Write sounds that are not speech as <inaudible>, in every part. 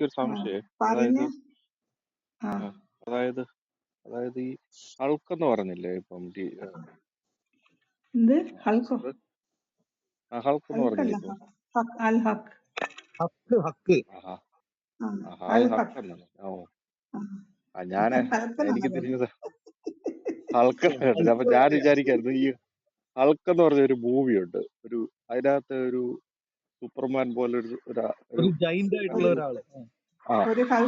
എനിക്കൊരു സംശയം. അതായത് ആ. അതായത് അതായത് ഈ ഹൾക്കെന്ന് പറഞ്ഞില്ലേ ഇപ്പം ഈ, എന്ത്? ഹൽക്കോ ആ ഹൾക്ക് എന്ന് പറഞ്ഞില്ലേ ഹൽക്കല്ല ഇപ്പം? ഹക്ക് ഹക്ക് അൽ ഹക്ക് ഹക്ക് ഹക്ക്. ആഹാ. ആ ആഹാ അൽ അത് ഹക്ക് ഹക്ക് എന്നാണ്. ഓ. ആ. ആ ഞാൻ <laughs> ഹൽക്കനാണോ എനിക്ക് തിരിഞ്ഞത് <laughs> ഹൾക്ക് അപ്പൊ ഞാൻ വേറെയാ വിചാരിക്കായിരുന്നു ഈ ഹൾക്ക് എന്ന് പറഞ്ഞ ഒരു മൂവി ഉണ്ട് ഒരു അതിനകത്ത് ഒരു സൂപ്പർമാൻ പോലെ ഒരു ഒരു ഒരു ഒരു ജൈന്റ് ആയിട്ടുള്ള ഒരു ഒരു ഒരാൾ ആ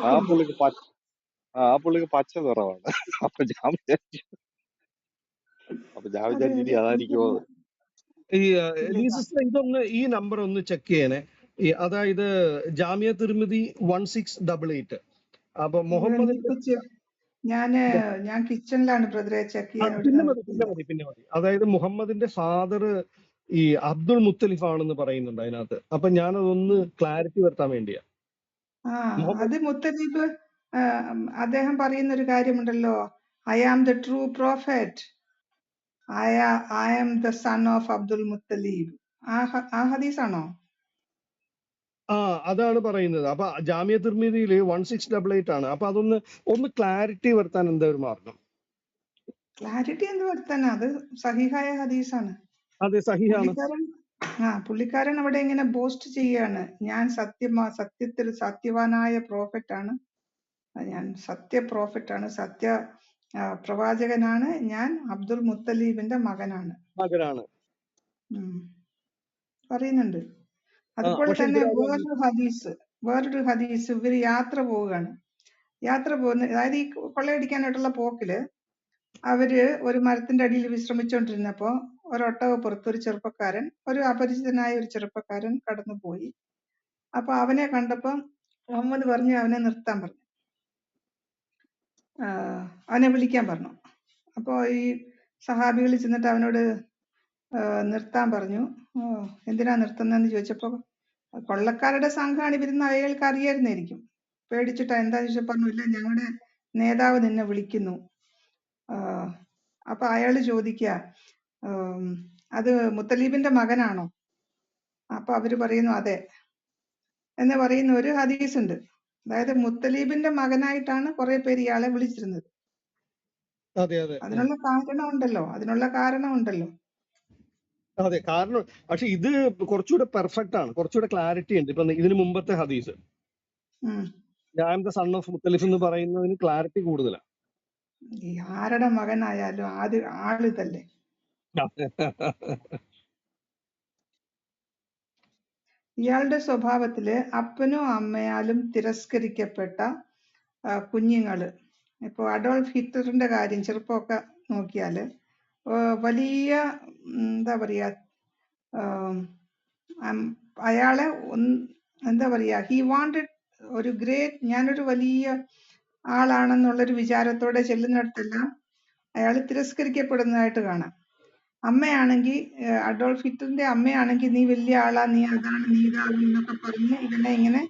ആ പുള്ളിക്ക് പച്ച ആ ആ പുള്ളിക്ക് പച്ച നിറമാണ് അപ്പൊ ഞാൻ വിചാരിച്ചു അപ്പൊ ഞാൻ വിചാരിച്ചു ഇനി അതായിരിക്കുമോ ഈ ഇതൊന്ന് ഈ നമ്പർ ഒന്ന് ചെക്ക് ചെയ്യണേ. അതായത് Jami Tirmidhi one six double eight. അപ്പൊ മുഹമ്മദ് ഞാൻ ഞാൻ കിച്ചണിലാണ് ബ്രദറെ ചെക്ക് ചെയ്യാൻ പിന്നെ മതി പിന്നെ മതി അതായത് മുഹമ്മദിന്റെ ഫാദർ ഈ അബ്ദുൾ മുത്തലിഫ് ആണെന്ന് പറയുന്നുണ്ട് അതിനകത്ത്. അപ്പൊ ഞാനതൊന്ന് ക്ലാരിറ്റി വരുത്താൻ വേണ്ടിയാ. അത് മുത്തലിഫ് അദ്ദേഹം പറയുന്ന ഒരു കാര്യമുണ്ടല്ലോ. I am the true prophet I I am the son of Abdul Muttalib ആ ഹദീസ് ആണോ ഹദീസാണോ? ആ അതാണ് പറയുന്നത്. അപ്പൊ ജാമ്യ തിർമിതിയിൽ വൺ സിക്സ് ഡബിൾ എയ്റ്റ് ആണ്. അപ്പൊ അതൊന്ന് ഒന്ന് ക്ലാരിറ്റി വരുത്താൻ എന്താ ഒരു മാർഗം? ക്ലാരിറ്റി എന്ത് വരുത്താനാ? അത് സഹിഹായ ഹദീസാണ്. അതെ സഹിയാണ്. പുള്ളിക്കാരൻ ആ പുള്ളിക്കാരൻ അവിടെ ഇങ്ങനെ ബോസ്റ്റ് ചെയ്യാണ് ഞാൻ സത്യമാ സത്യത്തിൽ സത്യവാനായ പ്രോഫറ്റ് ആണ് ഞാൻ സത്യ പ്രോഫറ്റ് ആണ് സത്യ ആ, പ്രവാചകനാണ്. ഞാൻ അബ്ദുൽ മുത്തലീബിന്റെ മകനാണ്. മകനാണ്. ഉം. പറയുന്നുണ്ട്. ആ അതുപോലെ പക്ഷെ തന്നെ വേറൊരു ഹദീസ് വേറൊരു ഹദീസ് ഇവർ യാത്ര പോവുകയാണ്. യാത്ര പോകുന്ന അതായത് ഈ കൊള്ളയടിക്കാനായിട്ടുള്ള പോക്കിൽ അവർ ഒരു മരത്തിന്റെ അടിയിൽ വിശ്രമിച്ചുകൊണ്ടിരുന്നപ്പോ ഒരൊട്ടകപ്പുറത്ത് ഒരു ചെറുപ്പക്കാരൻ ഒരു അപരിചിതനായ ഒരു ചെറുപ്പക്കാരൻ കടന്നുപോയി. അപ്പൊ അവനെ കണ്ടപ്പം മുഹമ്മദ് പറഞ്ഞു അവനെ നിർത്താൻ പറഞ്ഞു. അവനെ വിളിക്കാൻ പറഞ്ഞു. അപ്പൊ ഈ സഹാബികൾ ചെന്നിട്ട് അവനോട് നിർത്താൻ പറഞ്ഞു. എന്തിനാ നിർത്തുന്നതെന്ന് ചോദിച്ചപ്പോ കൊള്ളക്കാരുടെ സംഘമാണ് ഇവരുന്ന് അയാൾക്ക് അറിയായിരുന്നായിരിക്കും പേടിച്ചിട്ടാ എന്താ ചോദിച്ചാൽ പറഞ്ഞു ഇല്ല ഞങ്ങളുടെ നേതാവ് നിന്നെ വിളിക്കുന്നു. അപ്പൊ അയാൾ ചോദിക്കുക അത് മുത്തലീബിന്റെ മകനാണോ? അപ്പൊ അവർ പറയുന്നു അതെ. എന്ന് പറയുന്ന ഒരു ഹദീസ് ഉണ്ട് അതായത് മുത്തലീബിന്റെ മകനായിട്ടാണ് കുറെ പേര് ഇയാളെ വിളിച്ചിരുന്നത്. അതിനുള്ള കാരണം ഉണ്ടല്ലോ അതിനുള്ള കാരണം ഉണ്ടല്ലോ അതെ കാരണം പക്ഷെ ഇത് കുറച്ചുകൂടെ പെർഫെക്റ്റ് ആണ്. കുറച്ചുകൂടെ ക്ലാരിറ്റി ഉണ്ട്. ഇപ്പൊ ഇതിന് മുമ്പത്തെ ഹദീസ്. ഞാൻ ദ സൺ ഓഫ് മുത്തലിഫ് എന്ന് പറയുന്നതിന് ക്ലാരിറ്റി കൂടുതലാണ് ആരുടെ മകനായാലും ആൾ ആളിതല്ലേ? ഇയാളുടെ സ്വഭാവത്തിൽ അപ്പനും അമ്മയാലും തിരസ്കരിക്കപ്പെട്ട കുഞ്ഞുങ്ങൾ. ഇപ്പൊ അഡോൾഫ് ഹിറ്റ്ലറിന്റെ കാര്യം ചെറുപ്പമൊക്കെ നോക്കിയാൽ വലിയ എന്താ പറയാ അയാളെ എന്താ പറയാ ഹി വാണ്ടഡ് ഒരു ഗ്രേറ്റ് ഞാനൊരു വലിയ ആളാണെന്നുള്ളൊരു വിചാരത്തോടെ ചെല്ലുന്നിടത്തെല്ലാം അയാൾ തിരസ്കരിക്കപ്പെടുന്നതായിട്ട് കാണാം. അമ്മയാണെങ്കിൽ അഡോൾഫ് ഹിറ്റ്ലറിന്റെ അമ്മയാണെങ്കിൽ നീ വലിയ ആളാ നീ അതാണ് നീ ഇതാണ് എന്നൊക്കെ പറഞ്ഞ് ഇവനെ ഇങ്ങനെ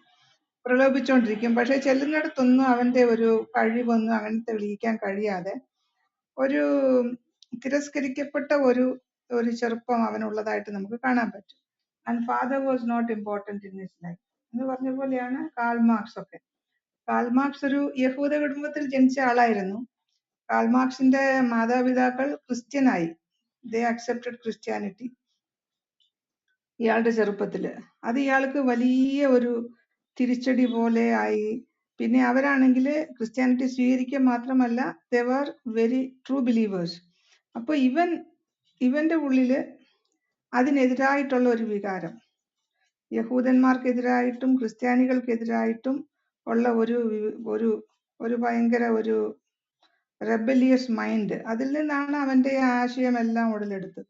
പ്രലോഭിച്ചുകൊണ്ടിരിക്കും പക്ഷെ ചെല്ലുന്നിടത്തൊന്നും അവന്റെ ഒരു കഴിവൊന്നും അവനെ തെളിയിക്കാൻ കഴിയാതെ ഒരു തിരസ്കരിക്കപ്പെട്ട ഒരു ഒരു ചെറുപ്പം അവനുള്ളതായിട്ട് നമുക്ക് കാണാൻ പറ്റും. And father was not important in his life എന്ന് പറഞ്ഞ പോലെയാണ് കാൾ മാർക്സ് ഒക്കെ. കാൾ മാർക്സ് ഒരു യഹൂദ കുടുംബത്തിൽ ജനിച്ച ആളായിരുന്നു. കാൾ മാർക്സിന്റെ മാതാപിതാക്കൾ ക്രിസ്ത്യനായി. ദേ അക്സെപ്റ്റഡ് ക്രിസ്ത്യാനിറ്റി ഇയാളുടെ ചെറുപ്പത്തിൽ അത് ഇയാൾക്ക് വലിയ ഒരു തിരിച്ചടി പോലെ ആയി. പിന്നെ അവരാണെങ്കിൽ ക്രിസ്ത്യാനിറ്റി സ്വീകരിക്കുക മാത്രമല്ല ദർ വെരി ട്രൂ ബിലീവേഴ്സ് അപ്പോൾ ഇവൻ ഇവന്റെ ഉള്ളിൽ അതിനെതിരായിട്ടുള്ള ഒരു വികാരം. യഹൂദന്മാർക്കെതിരായിട്ടും ക്രിസ്ത്യാനികൾക്കെതിരായിട്ടും ഉള്ള ഒരു ഒരു ഒരു ഭയങ്കര ഒരു റെബലിയസ് മൈൻഡ് അതിൽ നിന്നാണ് അവന്റെ ആശയമെല്ലാം ഉടലെടുത്തത്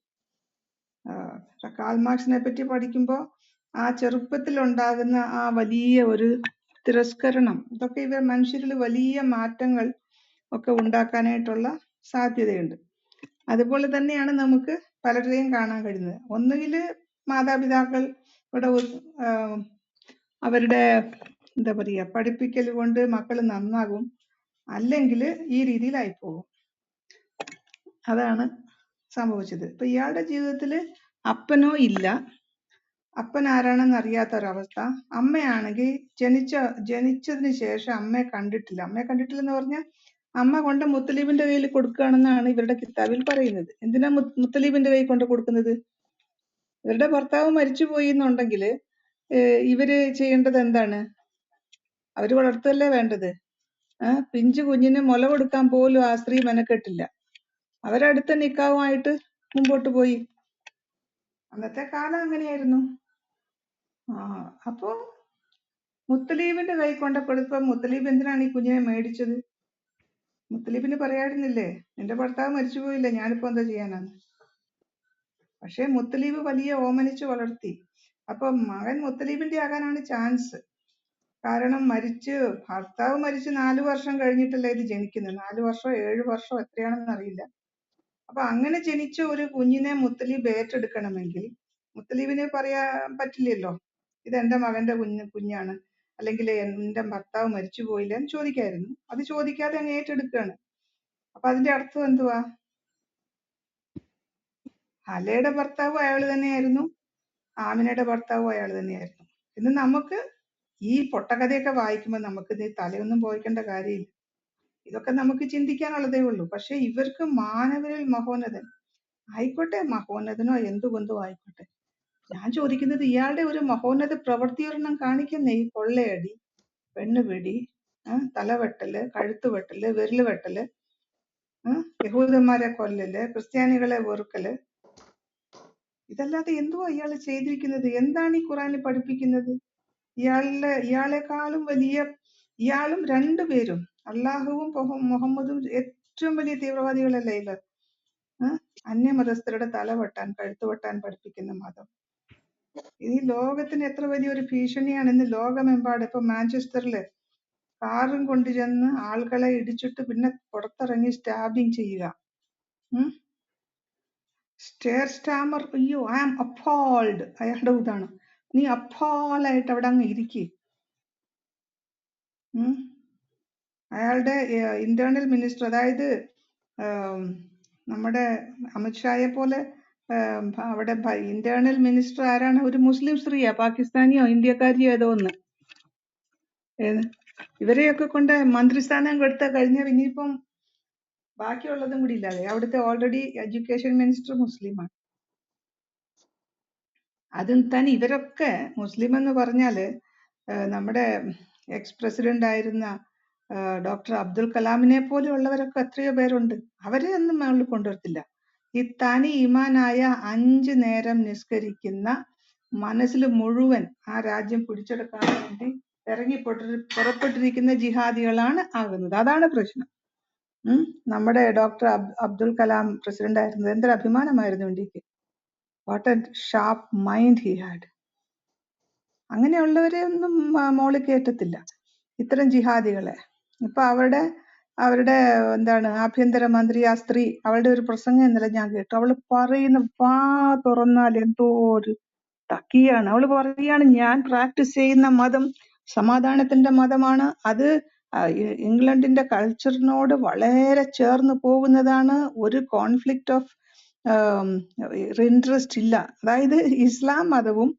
കാൽമാർക്സിനെ പറ്റി പഠിക്കുമ്പോൾ ആ ചെറുപ്പത്തിൽ ഉണ്ടാകുന്ന ആ വലിയ ഒരു തിരസ്കരണം ഇതൊക്കെ ഇവർ മനുഷ്യരിൽ വലിയ മാറ്റങ്ങൾ ഒക്കെ ഉണ്ടാക്കാനായിട്ടുള്ള സാധ്യതയുണ്ട്. അതുപോലെ തന്നെയാണ് നമുക്ക് പലരെയും കാണാൻ കഴിയുന്നത്. ഒന്നുകിൽ മാതാപിതാക്കൾ ഇവിടെ അവരുടെ എന്താ പറയുക പഠിപ്പിക്കൽ കൊണ്ട് മക്കൾ നന്നാകും. അല്ലെങ്കിൽ ഈ രീതിയിലായി പോകും അതാണ് സംഭവിച്ചത്. ഇപ്പൊ ഇയാളുടെ ജീവിതത്തിൽ അപ്പനോ ഇല്ല. അപ്പൻ ആരാണെന്ന് അറിയാത്ത ഒരവസ്ഥ അമ്മയാണെങ്കിൽ ജനിച്ച ജനിച്ചതിന് ശേഷം അമ്മയെ കണ്ടിട്ടില്ല. അമ്മയെ കണ്ടിട്ടില്ല എന്ന് പറഞ്ഞാൽ അമ്മ കൊണ്ട് മുത്തലീബിന്റെ കയ്യിൽ കൊടുക്കുകയാണെന്നാണ് ഇവരുടെ കിതാബിൽ പറയുന്നത്. എന്തിനാ മുത്ത് മുത്തലീബിന്റെ കയ്യിൽ കൊണ്ട് കൊടുക്കുന്നത്? ഇവരുടെ ഭർത്താവ് മരിച്ചുപോയി എന്നുണ്ടെങ്കിൽ ഇവർ ചെയ്യേണ്ടത് എന്താണ്? അവർ വളർത്തുകയല്ലേ വേണ്ടത്? പിഞ്ചു കുഞ്ഞിന് മുല കൊടുക്കാൻ പോലും ആ സ്ത്രീ മെനക്കെട്ടില്ല. അവരടുത്ത നിക്കാവുമായിട്ട് മുമ്പോട്ട് പോയി. അന്നത്തെ കാലം അങ്ങനെയായിരുന്നു. ആ അപ്പോ മുത്തലീബിന്റെ കൈ കൊണ്ട് കൊടുത്തപ്പോ മുത്തലീബ് എന്തിനാണ് ഈ കുഞ്ഞിനെ മേടിച്ചത്? മുത്തലീബിന് പറയായിരുന്നില്ലേ നിന്റെ ഭർത്താവ് മരിച്ചുപോയില്ലേ ഞാനിപ്പോ എന്താ ചെയ്യാനാണ്? പക്ഷെ മുത്തലീബ് വലിയ ഓമനിച്ച് വളർത്തി. അപ്പൊ മകൻ മുത്തലീബിന്റെ ആകാനാണ് ചാൻസ്. കാരണം മരിച്ച് ഭർത്താവ് മരിച്ച് നാല് വർഷം കഴിഞ്ഞിട്ടല്ലേ ഇത് ജനിക്കുന്നത്? നാല് വർഷം ഏഴ് വർഷം എത്രയാണെന്ന് അറിയില്ല. അപ്പൊ അങ്ങനെ ജനിച്ച ഒരു കുഞ്ഞിനെ മുത്തലീബ് ഏറ്റെടുക്കണമെങ്കിൽ മുത്തലീബിന് പറയാൻ പറ്റില്ലല്ലോ. ഇത് എന്റെ മകന്റെ കുഞ്ഞ് കുഞ്ഞാണ്. അല്ലെങ്കിൽ എന്റെ ഭർത്താവ് മരിച്ചു പോയില്ല എന്ന് ചോദിക്കായിരുന്നു. അത് ചോദിക്കാതെ അങ്ങ് ഏറ്റെടുക്കുകയാണ്. അപ്പൊ അതിന്റെ അർത്ഥം എന്തുവാ? ഹലയുടെ ഭർത്താവും അയാൾ തന്നെയായിരുന്നു. ആമിനയുടെ ഭർത്താവും അയാൾ തന്നെയായിരുന്നു. ഇന്ന് നമുക്ക് ഈ പൊട്ടകഥയൊക്കെ വായിക്കുമ്പോൾ നമുക്ക് ഇത് തലയൊന്നും പോയിക്കേണ്ട കാര്യമില്ല. ഇതൊക്കെ നമുക്ക് ചിന്തിക്കാനുള്ളതേ ഉള്ളൂ. പക്ഷെ ഇവർക്ക് മാനവരിൽ മഹോന്നതൻ. ആയിക്കോട്ടെ മഹോന്നതനോ എന്തുകൊണ്ടോ ആയിക്കോട്ടെ. ഞാൻ ചോദിക്കുന്നത് ഇയാളുടെ ഒരു മഹോന്നത പ്രവൃത്തി ഒരെണ്ണം കാണിക്കുന്നേ. ഈ കൊള്ളയടി പെണ്ണുപിടി തലവെട്ടൽ കഴുത്ത് വെട്ടൽ വിരൽ വെട്ടൽ യഹൂദന്മാരെ കൊല്ലല് ക്രിസ്ത്യാനികളെ വെറുക്കൽ. ഇതല്ലാതെ എന്തുവാ ഇയാൾ ചെയ്തിരിക്കുന്നത്? എന്താണ് ഈ ഖുറാനിൽ പഠിപ്പിക്കുന്നത്? ഇയാളുടെ ഇയാളെക്കാളും വലിയ ഇയാളും രണ്ടുപേരും അള്ളാഹുവും മുഹമ്മദും ഏറ്റവും വലിയ തീവ്രവാദികളല്ലേ ഇത്? അന്യമതസ്ഥരുടെ തല വെട്ടാൻ കഴുത്ത് വെട്ടാൻ പഠിപ്പിക്കുന്ന മതം. ഈ ലോകത്തിന് എത്ര വലിയൊരു ഭീഷണിയാണ് ഇന്ന് ലോകമെമ്പാടും ഇപ്പൊ മാഞ്ചസ്റ്ററിൽ കാറും കൊണ്ട് ചെന്ന് ആളുകളെ ഇടിച്ചിട്ട് പിന്നെ പുറത്തിറങ്ങി സ്റ്റാബിങ് ചെയ്യുക. ഉം? സ്റ്റെയർ സ്റ്റാമർ അയ്യോ ഐ ആം അപ്പോൾഡ്. അയാളുടെ ഇതാണ്. നീ അപ്പാലായിട്ട് അവിടെ അങ്ങ് ഇരിക്കേ. അയാളുടെ ഇന്റേണൽ മിനിസ്റ്റർ അതായത് നമ്മുടെ അമിത്ഷായെ പോലെ അവിടെ ഇന്റേണൽ മിനിസ്റ്റർ ആരാണ്? ഒരു മുസ്ലിം സ്ത്രീയാ പാകിസ്ഥാനിയോ ഇന്ത്യക്കാരിയോ ഏതോ ഒന്ന്. ഇവരെയൊക്കെ കൊണ്ട് മന്ത്രിസ്ഥാനം കൊടുത്ത കഴിഞ്ഞ ഇനിയിപ്പം ബാക്കിയുള്ളതും കൂടി ഇല്ലാതെ അവിടുത്തെ ഓൾറെഡി എഡ്യൂക്കേഷൻ മിനിസ്റ്റർ മുസ്ലിമാണ്. അതും തന്നെ ഇവരൊക്കെ മുസ്ലിം എന്ന് പറഞ്ഞാൽ നമ്മുടെ എക്സ് പ്രസിഡന്റ് ആയിരുന്ന ഡോക്ടർ അബ്ദുൽ കലാമിനെ പോലെയുള്ളവരൊക്കെ എത്രയോ പേരുണ്ട്. അവരെ ഒന്നും മുകളിൽ കൊണ്ടുവരത്തില്ല. ഈ തനി ഇമാനായ അഞ്ച് നേരം നിസ്കരിക്കുന്ന മനസ്സിൽ മുഴുവൻ ആ രാജ്യം പിടിച്ചെടുക്കാൻ വേണ്ടി ഇറങ്ങി പൊട്ടി- പുറപ്പെട്ടിരിക്കുന്ന ജിഹാദികളാണ് ആകുന്നത്. അതാണ് പ്രശ്നം. നമ്മുടെ ഡോക്ടർ അബ്ദുൽ കലാം പ്രസിഡന്റ് ആയിരുന്നത് എന്തൊരു അഭിമാനമായിരുന്നു ഇന്ത്യയ്ക്ക്. What and sharp mind he had അങ്ങനെയുള്ളവരെ ഒന്നും മോളിൽ കയറ്റത്തില്ല ഇത്തരം ജിഹാദികളെ. ഇപ്പൊ അവരുടെ അവരുടെ എന്താണ് ആഭ്യന്തരമന്ത്രി ആ സ്ത്രീ അവളുടെ ഒരു പ്രസംഗം ഇന്നലെ ഞാൻ കേട്ടു. അവൾ പറയുന്ന വാ തുറന്നാൽ എന്തോ ഒരു തക്കിയാണ്. അവൾ പറയാണ് ഞാൻ പ്രാക്ടീസ് ചെയ്യുന്ന മതം സമാധാനത്തിന്റെ മതമാണ്. അത് ഇംഗ്ലണ്ടിന്റെ കൾച്ചറിനോട് വളരെ ചേർന്ന് പോകുന്നതാണ് ഒരു കോൺഫ്ലിക്റ്റ് ഓഫ് ഇൻട്രസ്റ്റ് ഇല്ല. അതായത് ഇസ്ലാം മതവും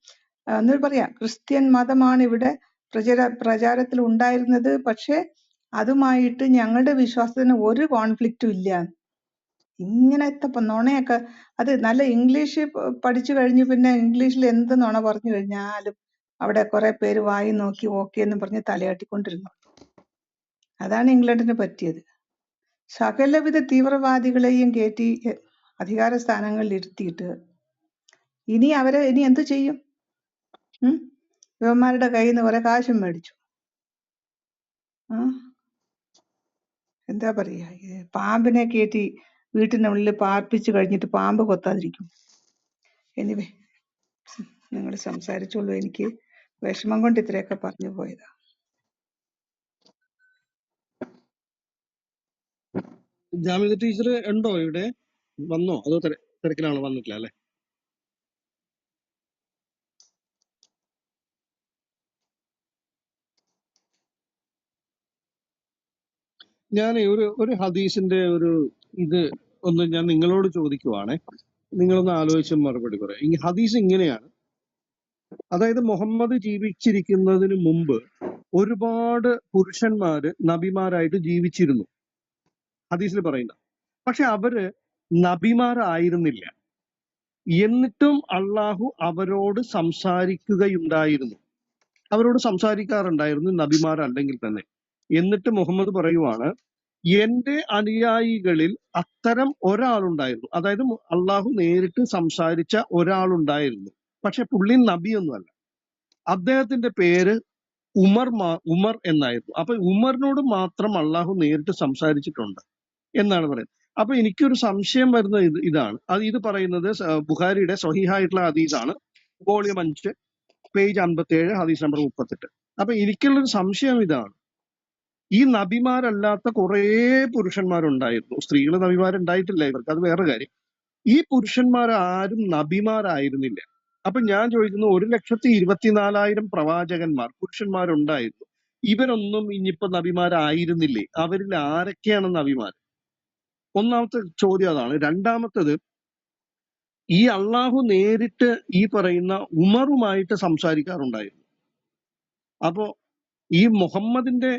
എന്ന് പറയാ ക്രിസ്ത്യൻ മതമാണ് ഇവിടെ പ്രചര പ്രചാരത്തിൽ ഉണ്ടായിരുന്നത്. പക്ഷെ അതുമായിട്ട് ഞങ്ങളുടെ വിശ്വാസത്തിന് ഒരു കോൺഫ്ലിക്റ്റും ഇല്ല. ഇങ്ങനത്തെ നുണയൊക്കെ അത് നല്ല ഇംഗ്ലീഷ് പഠിച്ചു കഴിഞ്ഞു. പിന്നെ ഇംഗ്ലീഷിൽ എന്ത് നുണ പറഞ്ഞു കഴിഞ്ഞാലും അവിടെ കുറെ പേര് വായി നോക്കി ഓക്കെ എന്ന് പറഞ്ഞ് തലയാട്ടിക്കൊണ്ടിരുന്നു. അതാണ് ഇംഗ്ലണ്ടിന് പറ്റിയത്. സകലവിധ തീവ്രവാദികളെയും കയറ്റി അധികാര സ്ഥാനങ്ങളിൽ ഇരുത്തിയിട്ട് ഇനി അവരെ ഇനി എന്ത് ചെയ്യും? ഉം? ഇവന്മാരുടെ കയ്യിൽ നിന്ന് കുറെ കാശും മേടിച്ചു. ആ? എന്താ പറയാ? പാമ്പിനെ കയറ്റി വീട്ടിനുള്ളിൽ പാർപ്പിച്ചു കഴിഞ്ഞിട്ട് പാമ്പ് കൊത്താതിരിക്കും. എനിവേ നിങ്ങൾ സംസാരിച്ചോളൂ. എനിക്ക് വിഷമം കൊണ്ട് ഇത്രയൊക്കെ പറഞ്ഞു പോയതാ. ജാമിദ ടീച്ചർ ഉണ്ടോ ഇവിടെ? വന്നോ? അതോ തിര- തിരക്കിലാണോ? വന്നിട്ടില്ല അല്ലെ? ഞാൻ ഒരു ഒരു ഹദീസിന്റെ ഒരു ഇത് ഒന്ന് ഞാൻ നിങ്ങളോട് ചോദിക്കുവാണേ. നിങ്ങളൊന്ന് ആലോചിച്ച് മറുപടി പറയാം. ഈ ഹദീസ് ഇങ്ങനെയാണ്. അതായത് മുഹമ്മദ് ജീവിച്ചിരിക്കുന്നതിന് മുമ്പ് ഒരുപാട് പുരുഷന്മാര് നബിമാരായിട്ട് ജീവിച്ചിരുന്നു. ഹദീസിൽ പറയുന്ന. പക്ഷെ അവർ നബിമാരായിരുന്നില്ല. എന്നിട്ടും അള്ളാഹു അവരോട് സംസാരിക്കുകയുണ്ടായിരുന്നു. അവരോട് സംസാരിക്കാറുണ്ടായിരുന്നു നബിമാരല്ലെങ്കിൽ തന്നെ. എന്നിട്ട് മുഹമ്മദ് പറയുവാണ് എന്റെ അനുയായികളിൽ അത്തരം ഒരാളുണ്ടായിരുന്നു. അതായത് അള്ളാഹു നേരിട്ട് സംസാരിച്ച ഒരാളുണ്ടായിരുന്നു. പക്ഷെ പുള്ളി നബിയൊന്നുമല്ല. അദ്ദേഹത്തിന്റെ പേര് ഉമർ മാ- ഉമർ എന്നായിരുന്നു. അപ്പൊ ഉമറിനോട് മാത്രം അള്ളാഹു നേരിട്ട് സംസാരിച്ചിട്ടുണ്ട് എന്നാണ് പറയുന്നത്. അപ്പൊ എനിക്കൊരു സംശയം വരുന്ന ഇത് ഇതാണ്. അത് ഇത് പറയുന്നത് സ- ബുഖാരിയുടെ സ്വഹീഹായിട്ടുള്ള ഹദീസാണ്. വോളിയം അഞ്ച് പേജ് അമ്പത്തി ഏഴ് ഹദീസ് നമ്പർ മുപ്പത്തെട്ട്. അപ്പൊ എനിക്കുള്ളൊരു സംശയം ഇതാണ്. ഈ നബിമാരല്ലാത്ത കുറേ പുരുഷന്മാരുണ്ടായിരുന്നു. സ്ത്രീകൾ നബിമാരുണ്ടായിട്ടില്ല ഇവർക്ക്. അത് വേറെ കാര്യം. ഈ പുരുഷന്മാർ ആരും നബിമാരായിരുന്നില്ല. അപ്പൊ ഞാൻ ചോദിക്കുന്നു ഒരു ലക്ഷത്തി ഇരുപത്തിനാലായിരം പ്രവാചകന്മാർ പുരുഷന്മാരുണ്ടായിരുന്നു. ഇവരൊന്നും ഇനിയിപ്പോ നബിമാരായിരുന്നില്ലേ? അവരിൽ ആരൊക്കെയാണ് നബിമാർ ഒന്നാമത്തെ ചോദ്യം അതാണ്. രണ്ടാമത്തത് ഈ അള്ളാഹു നേരിട്ട് ഈ പറയുന്ന ഉമറുമായിട്ട് സംസാരിക്കാറുണ്ടായിരുന്നു. അപ്പോ ഈ മുഹമ്മദിന്റെ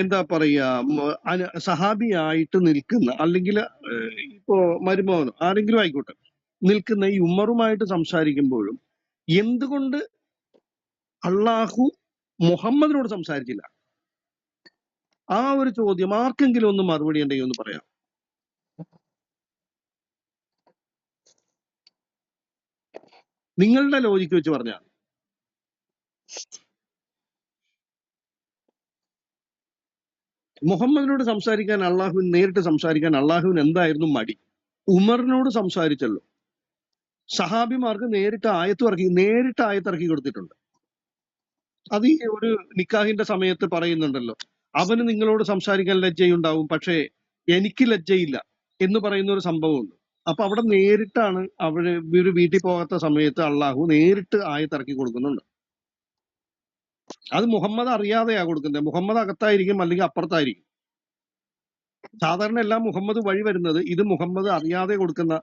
എന്താ പറയാ സഹാബിയായിട്ട് നിൽക്കുന്ന അല്ലെങ്കിൽ ഇപ്പോ മരുമോ ആരെങ്കിലും ആയിക്കോട്ടെ നിൽക്കുന്ന ഈ ഉമ്മറുമായിട്ട് സംസാരിക്കുമ്പോഴും എന്തുകൊണ്ട് അള്ളാഹു മുഹമ്മദിനോട് സംസാരിച്ചില്ല? ആ ഒരു ചോദ്യം ആർക്കെങ്കിലും ഒന്ന് മറുപടി ഉണ്ടെങ്കിൽ ഒന്ന് പറയാം നിങ്ങളുടെ ലോജിക്ക് വെച്ച് പറഞ്ഞാൽ മുഹമ്മദിനോട് സംസാരിക്കാൻ അള്ളാഹുവിൻ നേരിട്ട് സംസാരിക്കാൻ അള്ളാഹുവിന് എന്തായിരുന്നു മടി? ഉമറിനോട് സംസാരിച്ചല്ലോ. സഹാബിമാർക്ക് നേരിട്ട് ആയത്ത് ഇറക്കി നേരിട്ട് ആയത്ത് ഇറക്കി കൊടുത്തിട്ടുണ്ട്. അത് ഈ ഒരു നിക്കാഹിന്റെ സമയത്ത് പറയുന്നുണ്ടല്ലോ. അവന് നിങ്ങളോട് സംസാരിക്കാൻ ലജ്ജയുണ്ടാവും പക്ഷേ എനിക്ക് ലജ്ജയില്ല എന്ന് പറയുന്ന ഒരു സംഭവമുണ്ട്. അപ്പൊ അവിടെ നേരിട്ടാണ് അവർ ഒരു വീട്ടിൽ പോകാത്ത സമയത്ത് അള്ളാഹു നേരിട്ട് ആയത്ത് ഇറക്കി കൊടുക്കുന്നുണ്ട്. അത് മുഹമ്മദ് അറിയാതെയാ കൊടുക്കുന്നത്. മുഹമ്മദ് അകത്തായിരിക്കും അല്ലെങ്കിൽ അപ്പുറത്തായിരിക്കും. സാധാരണ എല്ലാം മുഹമ്മദ് വഴി വരുന്നത് ഇത് മുഹമ്മദ് അറിയാതെ കൊടുക്കുന്ന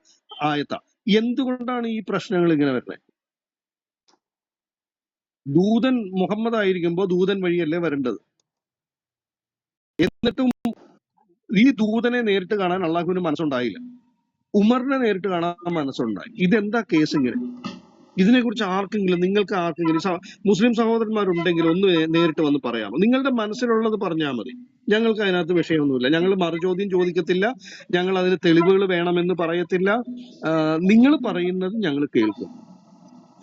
ആയത്താ. എന്തുകൊണ്ടാണ് ഈ പ്രശ്നങ്ങൾ ഇങ്ങനെ വരുന്നത്? ദൂതൻ മുഹമ്മദ് ആയിരിക്കുമ്പോൾ ദൂതൻ വഴിയല്ലേ വരേണ്ടത്. എന്നിട്ടും ഈ ദൂതനെ നേരിട്ട് കാണാൻ അള്ളാഹുവിന് മനസ്സുണ്ടായില്ല. ഉമറിനെ നേരിട്ട് കാണാൻ മനസ്സുണ്ടായി. ഇതെന്താ കേസ് ഇങ്ങനെ? ഇതിനെക്കുറിച്ച് ആർക്കെങ്കിലും നിങ്ങൾക്ക് ആർക്കെങ്കിലും മുസ്ലിം സഹോദരന്മാരുണ്ടെങ്കിൽ ഒന്ന് നേരിട്ട് വന്ന് പറയാമോ? നിങ്ങളുടെ മനസ്സിലുള്ളത് പറഞ്ഞാൽ മതി. ഞങ്ങൾക്ക് അതിനകത്ത് വിഷയമൊന്നുമില്ല. ഞങ്ങൾ മറുചോദ്യം ചോദിക്കത്തില്ല. ഞങ്ങൾ അതിന് തെളിവുകൾ വേണമെന്ന് പറയത്തില്ല. നിങ്ങൾ പറയുന്നത് ഞങ്ങൾ കേൾക്കും.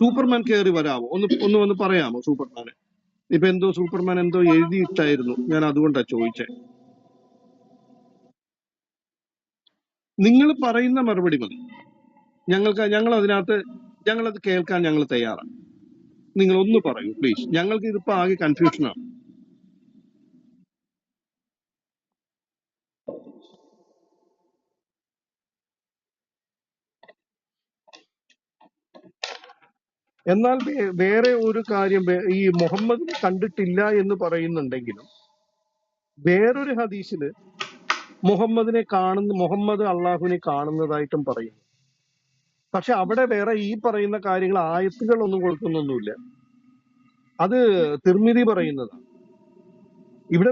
സൂപ്പർമാൻ കയറി വരാമോ ഒന്ന് ഒന്ന് വന്ന് പറയാമോ സൂപ്പർമാനെ? ഇപ്പൊ എന്തോ സൂപ്പർമാൻ എന്തോ എഴുതിയിട്ടായിരുന്നു. ഞാൻ അതുകൊണ്ടാ ചോദിച്ചേ. നിങ്ങൾ പറയുന്ന മറുപടി മതി. ഞങ്ങൾക്ക് ഞങ്ങൾ അതിനകത്ത് ഞങ്ങൾ അത് കേൾക്കാൻ ഞങ്ങൾ തയ്യാറാണ്. നിങ്ങൾ ഒന്ന് പറയൂ പ്ലീസ് ഞങ്ങൾക്ക് ഇതിപ്പോ ആകെ കൺഫ്യൂഷനാണ് എന്നാൽ വേറെ ഒരു കാര്യം ഈ മുഹമ്മദിനെ കണ്ടിട്ടില്ല എന്ന് പറയുന്നുണ്ടെങ്കിലും വേറൊരു ഹദീസിൽ മുഹമ്മദിനെ കാണുന്ന മുഹമ്മദ് അള്ളാഹുവിനെ കാണുന്നതായിട്ടും പറയുന്നു. പക്ഷെ അവിടെ വേറെ ഈ പറയുന്ന കാര്യങ്ങൾ ആയത്തുകൾ ഒന്നും കൊടുക്കുന്നൊന്നുമില്ല. അത് തിർമിതി പറയുന്നതാണ്.